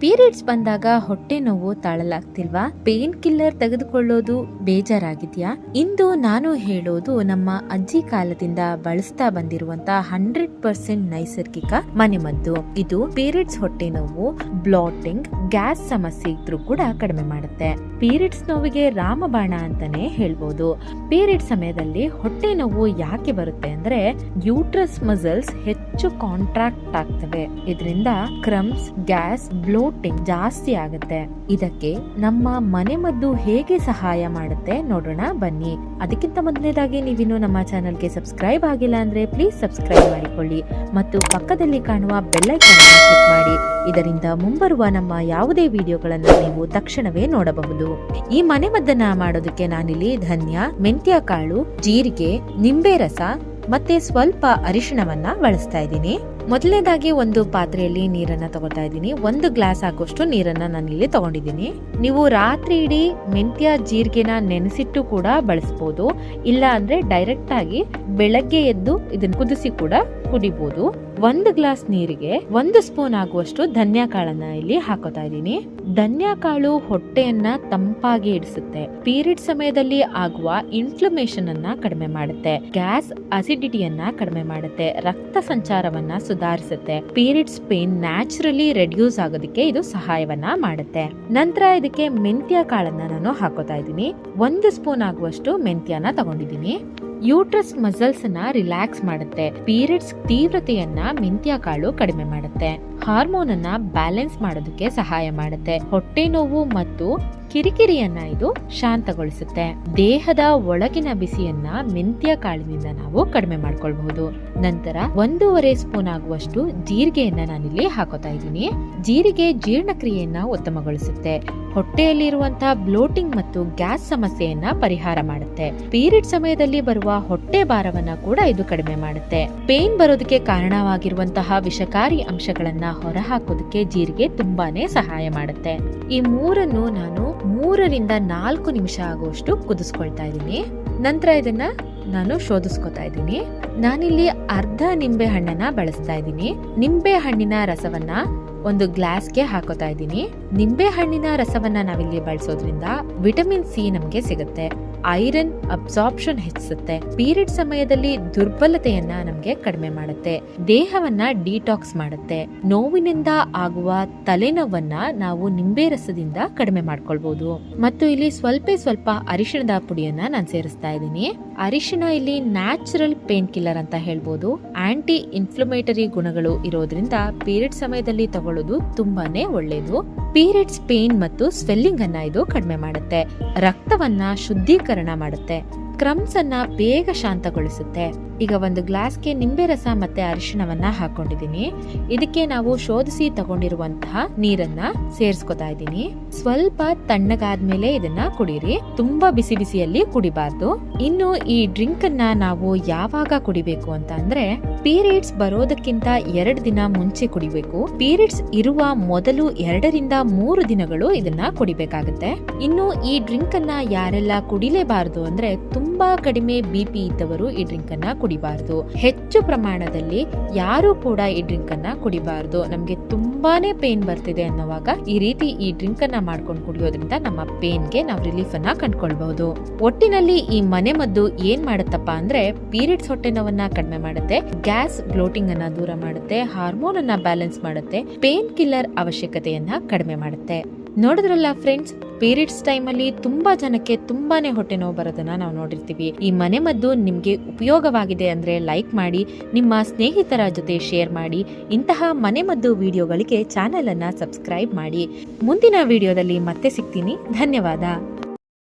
Periods ಬಂದಾಗ ಹೊಟ್ಟೆ ನೋವು ತಾಳಲಾಗ್ತಿಲ್ವಾ? Pain killer ತೆಗೆದುಕೊಳ್ಳೋದು ಬೇಜಾರಾಗಿದ್ಯಾ? ಇಂದು ನಾನು ಹೇಳೋದು ನಮ್ಮ ಅಜ್ಜಿ ಕಾಲದಿಂದ ಬಳಸ್ತಾ ಬಂದಿರುವಂತ ಹಂಡ್ರೆಡ್ ಪರ್ಸೆಂಟ್ ನೈಸರ್ಗಿಕ ಮನೆಮದ್ದು. ಇದು ಪೀರಿಯಡ್ಸ್ ಹೊಟ್ಟೆ ನೋವು, ಬ್ಲಾಟಿಂಗ್, ಗ್ಯಾಸ್ ಸಮಸ್ಯೆ ಇದ್ರೂ ಕೂಡ ಕಡಿಮೆ ಮಾಡುತ್ತೆ. ಪೀರಿಯಡ್ಸ್ ನೋವಿಗೆ ರಾಮಬಾಣ ಅಂತಾನೆ ಹೇಳ್ಬೋದು. ಪೀರಿಯಡ್ ಸಮಯದಲ್ಲಿ ಹೊಟ್ಟೆ ನೋವು ಯಾಕೆ ಬರುತ್ತೆ ಅಂದ್ರೆ ಯೂಟ್ರಸ್ ಮಸಲ್ಸ್ ಹೆಚ್ಚು ಕಾಂಟ್ರಾಕ್ಟ್ ಆಗ್ತವೆ. ಇದರಿಂದ ಕ್ರಮ್ಸ್, ಗ್ಯಾಸ್ ಬ್ಲೋಟಿಂಗ್ ಜಾಸ್ತಿ ಆಗುತ್ತೆ. ಇದಕ್ಕೆ ನಮ್ಮ ಮನೆಮದ್ದು ಹೇಗೆ ಸಹಾಯ ಮಾಡುತ್ತೆ ನೋಡೋಣ ಬನ್ನಿ. ಅದಕ್ಕಿಂತ ಮೊದಲನೇದಾಗಿ ನೀವಿನ್ನು ನಮ್ಮ ಚಾನೆಲ್ಗೆ ಸಬ್ಸ್ಕ್ರೈಬ್ ಆಗಿಲ್ಲ ಅಂದ್ರೆ ಪ್ಲೀಸ್ ಸಬ್ಸ್ಕ್ರೈಬ್ ಮಾಡಿಕೊಳ್ಳಿ ಮತ್ತು ಪಕ್ಕದಲ್ಲಿ ಕಾಣುವ ಬೆಲ್ಲೈಕನ್ ಕ್ಲಿಕ್ ಮಾಡಿ. ಇದರಿಂದ ಮುಂಬರುವ ನಮ್ಮ ಯಾವುದೇ ವಿಡಿಯೋಗಳನ್ನು ನೀವು ತಕ್ಷಣವೇ ನೋಡಬಹುದು. ಈ ಮನೆಮದ್ದನ್ನ ಮಾಡೋದಕ್ಕೆ ನಾನಿಲ್ಲಿ ಧನ್ಯ, ಮೆಂತ್ಯ ಕಾಳು, ಜೀರಿಗೆ, ನಿಂಬೆ ರಸ ಮತ್ತೆ ಸ್ವಲ್ಪ ಅರಿಶಿಣವನ್ನ ಬಳಸ್ತಾ ಇದ್ದೀನಿ. ಮೊದಲನೇದಾಗಿ ಒಂದು ಪಾತ್ರೆಯಲ್ಲಿ ನೀರನ್ನ ತಗೋತಾ ಇದ್ದೀನಿ. ಒಂದು ಗ್ಲಾಸ್ ಆಗುವಷ್ಟು ನೀರನ್ನ ನಾನು ಇಲ್ಲಿ ತಗೊಂಡಿದ್ದೀನಿ. ನೀವು ರಾತ್ರಿ ಇಡೀ ಮೆಂತ್ಯ, ಜೀರಿಗೆನ ನೆನೆಸಿಟ್ಟು ಕೂಡ ಬಳಸ್ಬೋದು. ಇಲ್ಲ ಅಂದ್ರೆ ಡೈರೆಕ್ಟ್ ಆಗಿ ಬೆಳಗ್ಗೆ ಎದ್ದು ಇದನ್ನ ಕುದಿಸಿ ಕೂಡ ಕುಡಿಬಹುದು ಒಂದು ಗ್ಲಾಸ್ ನೀರಿಗೆ ಒಂದು ಸ್ಪೂನ್ ಆಗುವಷ್ಟು ಧನ್ಯಾ ಕಾಳನ್ನ ಇಲ್ಲಿ ಹಾಕೋತಾ ಇದ್ದೀನಿ. ಧನ್ಯಾ ಕಾಳು ಹೊಟ್ಟೆಯನ್ನ ತಂಪಾಗಿ ಇಡಿಸುತ್ತೆ. ಪೀರಿಯಡ್ ಸಮಯದಲ್ಲಿ ಆಗುವ ಇನ್ಫ್ಲಮೇಷನ್ ಅನ್ನ ಕಡಿಮೆ ಮಾಡುತ್ತೆ. ಗ್ಯಾಸ್ ಅಸಿಡಿಟಿಯನ್ನ ಕಡಿಮೆ ಮಾಡುತ್ತೆ. ರಕ್ತ ಸಂಚಾರವನ್ನ ಸುಧಾರಿಸುತ್ತೆ. ಪೀರಿಯಡ್ಸ್ ಪೇನ್ ನ್ಯಾಚುರಲಿ ರೆಡ್ಯೂಸ್ ಆಗೋದಕ್ಕೆ ಇದು ಸಹಾಯವನ್ನ ಮಾಡುತ್ತೆ. ನಂತರ ಇದಕ್ಕೆ ಮೆಂತ್ಯ ಕಾಳನ್ನ ನಾನು ಹಾಕೋತಾ ಇದ್ದೀನಿ. ಒಂದು ಸ್ಪೂನ್ ಆಗುವಷ್ಟು ಮೆಂತ್ಯನ ತಗೊಂಡಿದ್ದೀನಿ. ಯೂಟ್ರಸ್ ಮಸಲ್ಸ್ನ ರಿಲ್ಯಾಕ್ಸ್ ಮಾಡುತ್ತೆ. ಪೀರಿಯಡ್ಸ್ ತೀವ್ರತೆಯನ್ನ ಮೆಂತ್ಯ ಕಾಳು ಕಡಿಮೆ ಮಾಡುತ್ತೆ. ಹಾರ್ಮೋನ್ ಅನ್ನ ಬ್ಯಾಲೆನ್ಸ್ ಮಾಡೋದಕ್ಕೆ ಸಹಾಯ ಮಾಡುತ್ತೆ. ಹೊಟ್ಟೆ ನೋವು ಮತ್ತು ಕಿರಿಕಿರಿಯನ್ನ ಇದು ಶಾಂತಗೊಳಿಸುತ್ತೆ. ದೇಹದ ಒಳಗಿನ ಬಿಸಿಯನ್ನ ಮೆಂತ್ಯ ಕಾಳಿನಿಂದ ನಾವು ಕಡಿಮೆ ಮಾಡ್ಕೊಳ್ಬಹುದು. ನಂತರ ಒಂದೂವರೆ ಸ್ಪೂನ್ ಆಗುವಷ್ಟು ಜೀರಿಗೆಯನ್ನ ನಾನಿಲ್ಲಿ ಹಾಕೋತಾ ಇದ್ದೀನಿ. ಜೀರಿಗೆ ಜೀರ್ಣಕ್ರಿಯೆಯನ್ನ ಉತ್ತಮಗೊಳಿಸುತ್ತೆ. ಹೊಟ್ಟೆಯಲ್ಲಿರುವಂತಹ ಬ್ಲೋಟಿಂಗ್ ಮತ್ತು ಗ್ಯಾಸ್ ಸಮಸ್ಯೆಯನ್ನ ಪರಿಹಾರ ಮಾಡುತ್ತೆ. ಪೀರಿಯಡ್ ಸಮಯದಲ್ಲಿ ಬರುವ ಹೊಟ್ಟೆ ಭಾರವನ್ನ ಕೂಡ ಇದು ಕಡಿಮೆ ಮಾಡುತ್ತೆ. ಪೇನ್ ಬರೋದಕ್ಕೆ ಕಾರಣವಾಗಿರುವಂತಹ ವಿಷಕಾರಿ ಅಂಶಗಳನ್ನ ಹೊರಹಾಕೋದಕ್ಕೆ ಜೀರಿಗೆ ತುಂಬಾನೇ ಸಹಾಯ ಮಾಡುತ್ತೆ. ಈ ಮೂರನ್ನು ನಾನು ಮೂರರಿಂದ ನಾಲ್ಕು ನಿಮಿಷ ಆಗುವಷ್ಟು ಕುದಿಸ್ಕೊಳ್ತಾ ಇದ್ದೀನಿ. ನಂತರ ಇದನ್ನ ನಾನು ಶೋಧಿಸ್ಕೊತಾ ಇದ್ದೀನಿ. ನಾನಿಲ್ಲಿ ಅರ್ಧ ನಿಂಬೆ ಹಣ್ಣನ್ನ ಬಳಸ್ತಾ ಇದ್ದೀನಿ. ನಿಂಬೆ ಹಣ್ಣಿನ ರಸವನ್ನ ಒಂದು ಗ್ಲಾಸ್ಗೆ ಹಾಕೋತಾ ಇದ್ದೀನಿ. ನಿಂಬೆ ಹಣ್ಣಿನ ರಸವನ್ನ ನಾವಿಲ್ಲಿ ಬಳಸೋದ್ರಿಂದ ವಿಟಮಿನ್ ಸಿ ನಮಗೆ ಸಿಗುತ್ತೆ. ಐರನ್ ಅಬ್ಸಾರ್ಪ್ಷನ್ ಹೆಚ್ಚಿಸುತ್ತೆ. ಪೀರಿಯಡ್ ಸಮಯದಲ್ಲಿ ದುರ್ಬಲತೆಯನ್ನ ನಮಗೆ ಕಡಿಮೆ ಮಾಡುತ್ತೆ. ದೇಹವನ್ನ ಡಿಟಾಕ್ಸ್ ಮಾಡುತ್ತೆ. ನೋವಿನಿಂದ ಆಗುವ ತಲೆನೋವನ್ನ ನಾವು ನಿಂಬೆ ರಸದಿಂದ ಕಡಿಮೆ ಮಾಡ್ಕೊಳ್ಬಹುದು ಮತ್ತು ಇಲ್ಲಿ ಸ್ವಲ್ಪ ಸ್ವಲ್ಪ ಅರಿಶಿಣದ ಪುಡಿಯನ್ನ ನಾನು ಸೇರಿಸ್ತಾ ಇದ್ದೀನಿ. ಅರಿಶಿಣ ಇಲ್ಲಿ ನ್ಯಾಚುರಲ್ ಪೇನ್ ಕಿಲ್ಲರ್ ಅಂತ ಹೇಳ್ಬೋದು. ಆಂಟಿ ಇನ್ಫ್ಲಮೇಟರಿ ಗುಣಗಳು ಇರೋದ್ರಿಂದ ಪೀರಿಯಡ್ ಸಮಯದಲ್ಲಿ ತಗೊಳ್ಳೋದು ತುಂಬಾನೇ ಒಳ್ಳೆಯದು ಪೀರಿಯಡ್ಸ್ ಪೇನ್ ಮತ್ತು ಸ್ವೆಲ್ಲಿಂಗ್ ಅನ್ನ ಇದು ಕಡಿಮೆ ಮಾಡುತ್ತೆ. ರಕ್ತವನ್ನ ಶುದ್ಧೀಕರಣ ಮಾಡುತ್ತೆ. ಕ್ರಮ್ಸ್ ಅನ್ನ ಬೇಗ ಶಾಂತಗೊಳಿಸುತ್ತೆ. ಈಗ ಒಂದು ಗ್ಲಾಸ್ಗೆ ನಿಂಬೆ ರಸ ಮತ್ತೆ ಅರಿಶಿಣವನ್ನ ಹಾಕೊಂಡಿದ್ದೀನಿ. ಇದಕ್ಕೆ ನಾವು ಶೋಧಿಸಿ ತಗೊಂಡಿರುವಂತಹ ನೀರನ್ನ ಸೇರಿಸ್ಕೊತಾ ಇದ್ದೀನಿ. ಸ್ವಲ್ಪ ತಣ್ಣಗಾದ್ಮೇಲೆ ಇದನ್ನ ಕುಡೀರಿ. ತುಂಬಾ ಬಿಸಿ ಬಿಸಿಯಲ್ಲಿ ಕುಡಿಬಾರ್ದು. ಇನ್ನು ಈ ಡ್ರಿಂಕ್ ಅನ್ನ ನಾವು ಯಾವಾಗ ಕುಡಿಬೇಕು ಅಂತ ಅಂದ್ರೆ, ಪೀರಿಯಡ್ಸ್ ಬರೋದಕ್ಕಿಂತ ಎರಡು ದಿನ ಮುಂಚೆ ಕುಡಿಬೇಕು. ಪೀರಿಯಡ್ಸ್ ಇರುವ ಮೊದಲು ಎರಡರಿಂದ ಮೂರು ದಿನಗಳು ಇದನ್ನ ಕುಡಿಬೇಕಾಗುತ್ತೆ. ಇನ್ನು ಈ ಡ್ರಿಂಕ್ ಅನ್ನ ಯಾರೆಲ್ಲ ಕುಡಿಲೇಬಾರದು ಅಂದ್ರೆ, ತುಂಬಾ ಕಡಿಮೆ ಬಿ ಪಿ ಇದ್ದವರು ಈ ಡ್ರಿಂಕ್ ಅನ್ನ ಕುಡಿಬಾರದು. ಹೆಚ್ಚು ಪ್ರಮಾಣದಲ್ಲಿ ಯಾರು ಕೂಡ ಈ ಡ್ರಿಂಕ್ ಅನ್ನ ಕುಡಿಬಾರ್ದು. ನಮ್ಗೆ ತುಂಬಾನೇ ಪೇನ್ ಬರ್ತಿದೆ ಅನ್ನೋವಾಗ ಈ ರೀತಿ ಈ ಡ್ರಿಂಕ್ ಅನ್ನ ಮಾಡ್ಕೊಂಡು ಕುಡಿಯೋದ್ರಿಂದ ನಮ್ಮ ಪೇನ್ಗೆ ನಾವು ರಿಲೀಫ್ ಅನ್ನ ಕಂಡ್ಕೊಳ್ಬಹುದು. ಒಟ್ಟಿನಲ್ಲಿ ಈ ಮನೆ ಮದ್ದು ಏನ್ ಮಾಡುತ್ತಪ್ಪ ಅಂದ್ರೆ ಪೀರಿಯಡ್ಸ್ ಹೊಟ್ಟೆ ನೋವನ್ನ ಕಡಿಮೆ ಮಾಡುತ್ತೆ, ಗ್ಯಾಸ್ ಬ್ಲೋಟಿಂಗ್ ಅನ್ನ ದೂರ ಮಾಡುತ್ತೆ, ಹಾರ್ಮೋನ್ ಅನ್ನ ಬ್ಯಾಲೆನ್ಸ್ ಮಾಡುತ್ತೆ ಪೇನ್ ಕಿಲ್ಲರ್ ಅವಶ್ಯಕತೆಯನ್ನ ಕಡಿಮೆ ಮಾಡುತ್ತೆ. ನೋಡಿದ್ರಲ್ಲ ಫ್ರೆಂಡ್ಸ್ ಪೀರಿಯಡ್ಸ್ ಟೈಮಲ್ಲಿ ತುಂಬಾ ಜನಕ್ಕೆ ತುಂಬಾನೇ ಹೊಟ್ಟೆ ನೋವು ಬರೋದನ್ನ ನಾವು ನೋಡಿರ್ತೀವಿ. ಈ ಮನೆ ಮದ್ದು ನಿಮ್ಗೆ ಉಪಯೋಗವಾಗಿದೆ ಅಂದ್ರೆ ಲೈಕ್ ಮಾಡಿ, ನಿಮ್ಮ ಸ್ನೇಹಿತರ ಜೊತೆ ಶೇರ್ ಮಾಡಿ, ಇಂತಹ ಮನೆ ಮದ್ದು ವಿಡಿಯೋಗಳಿಗೆ ಚಾನೆಲ್ ಅನ್ನ ಸಬ್ಸ್ಕ್ರೈಬ್ ಮಾಡಿ. ಮುಂದಿನ ವಿಡಿಯೋದಲ್ಲಿ ಮತ್ತೆ ಸಿಗ್ತೀನಿ. ಧನ್ಯವಾದ.